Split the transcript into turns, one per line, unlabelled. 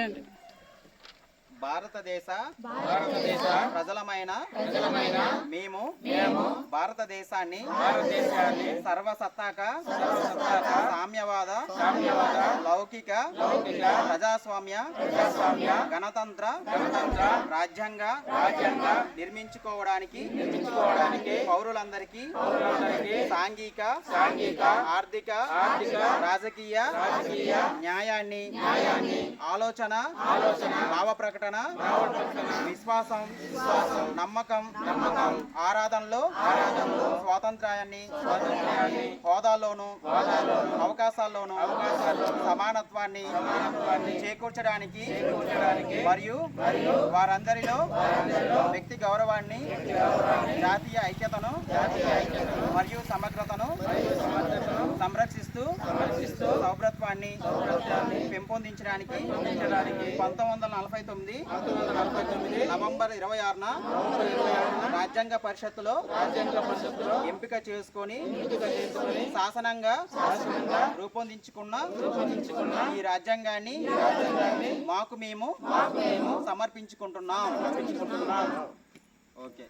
చేయండి భారతదేశ
భారతదేశ
ప్రజలమైన
ప్రజలమైన
మేము
మేము
భారతదేశాన్ని
భారతదేశాన్ని
సర్వసత్తాక
సర్వసత్తాక
సామ్యవాద
సామ్యవాద
లౌకిక
లౌకిక
ప్రజాస్వామ్య
ప్రజాస్వామ్య
గణతంత్ర
గణతంత్ర
రాజ్యాంగ
రాజ్యాంగ
నిర్మించుకోవడానికి
నిర్మించుకోవడానికి
పౌరులందరికీ
పౌరులందరికీ
సాంఘిక
సాంఘిక
ఆర్థిక
ఆర్థిక
రాజకీయ
రాజకీయ
న్యాయాన్ని
న్యాయాన్ని
ఆలోచన
ఆలోచన
భావ ప్రకటన విశ్వాసం నమ్మకం
నమ్మకం
ఆరాధనలో
స్వాతంత్రాన్ని
స్వాతంత్ర్యాన్ని
స్వాతంత్ర్యాన్ని హోదాలోను
అవకాశాల్లోను సమానత్వాన్ని చేకూర్చడానికి మరియు వారందరిలో వ్యక్తి గౌరవాన్ని జాతీయ ఐక్యతను
జాతీయ ఐక్యతను
మరియు సమగ్రతను సంరక్షిస్తూ
సంరక్షిస్తూ
సౌభ్రత్వాన్ని పెంపొందించడానికి పంతొమ్మిది వందల నలభై తొమ్మిది నవంబర్ ఇరవై ఆరున రాజ్యాంగ పరిషత్తులో ఎంపిక చేసుకొని శాసనంగా
శాసనంగా
రూపొందించుకున్న
రూపొందించుకున్న
ఈ రాజ్యాంగాన్ని మాకు మేము
మాకు మేము
సమర్పించుకుంటున్నాం.